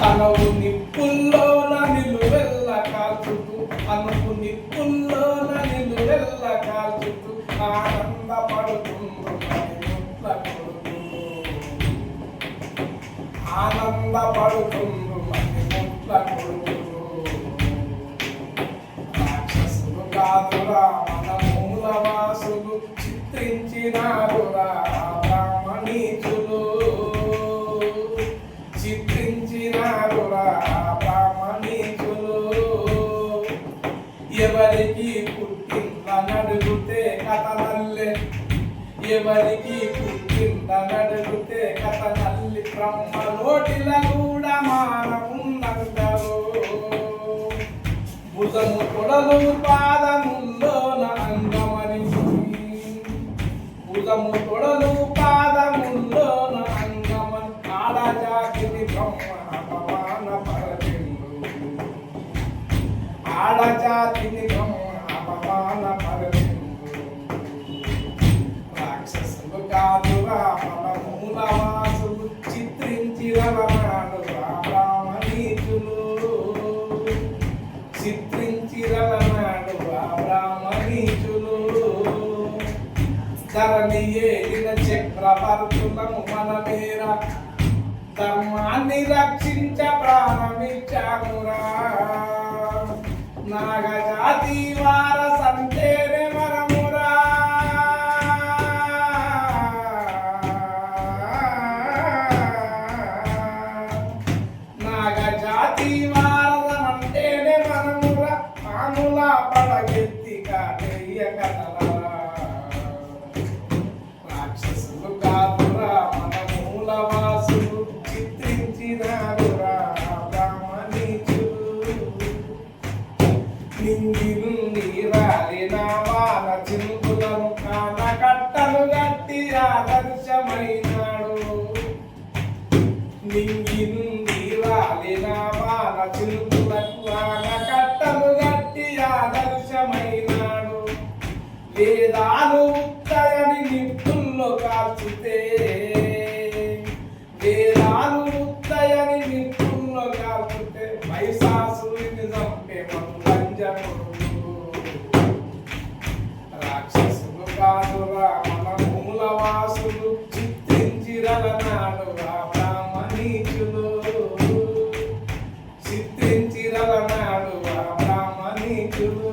తనవు నిప్పుల్లోన నిలువెల్ల కాల్చుతూ అనుకు నిప్పుల్లోన నిలువెల్ల కాల్చుతూ ఆనందపడుతుండ్రు మణిముట్ల కొడుకు ఆనందపడుతుండ్రు మణిముట్ల కొడుకు రాక్షసులు కాదురా మన మూలవాసులు చిత్రించినారురా. ఎవరికి పుట్టిందని కథ నల్లే. ఎవరికి పుట్టిందని కథ నల్లి. బ్రహ్మ నోటిల కూడా మానవున్నంటారు భుజము కొడలు పాదముల్లో నందమని భుజము కొడలు పాదముల్లో నందమని ఆడజాతిని బ్రహ్మ ఆడజాతిని బ్రహ్మ అపమాన పరచిండు రాక్షసులు కాదురా మన మూలవాసులు చిత్రించిరవనాడు బ్రాహ్మణీచులు చిత్రించిరవనాడు బ్రాహ్మణీచులు ధరణి ఏలిన చక్రవర్తులము మన మేర ధర్మాన్ని రక్షించ ప్రాణమిచ్చామురా. నాగజాతి వారసమంటేనే మనమురా మానుల పడగెత్తి కాటయ్య కథలరా రాక్షసులు కాదురా మన మూలవాసులు చిత్రించినారురా బ్రాహ్మణీచులు నింగి నుండి రాలిన వాన చింతులను కాన కట్టలు కట్టి ఆదర్శమైనాడు. నింగి నుండి వాన చింతులకు గట్టి ఆదర్శమైనాడు వేదాలు ఉత్తయని నిప్పుల్లో కాల్చితే Thank you.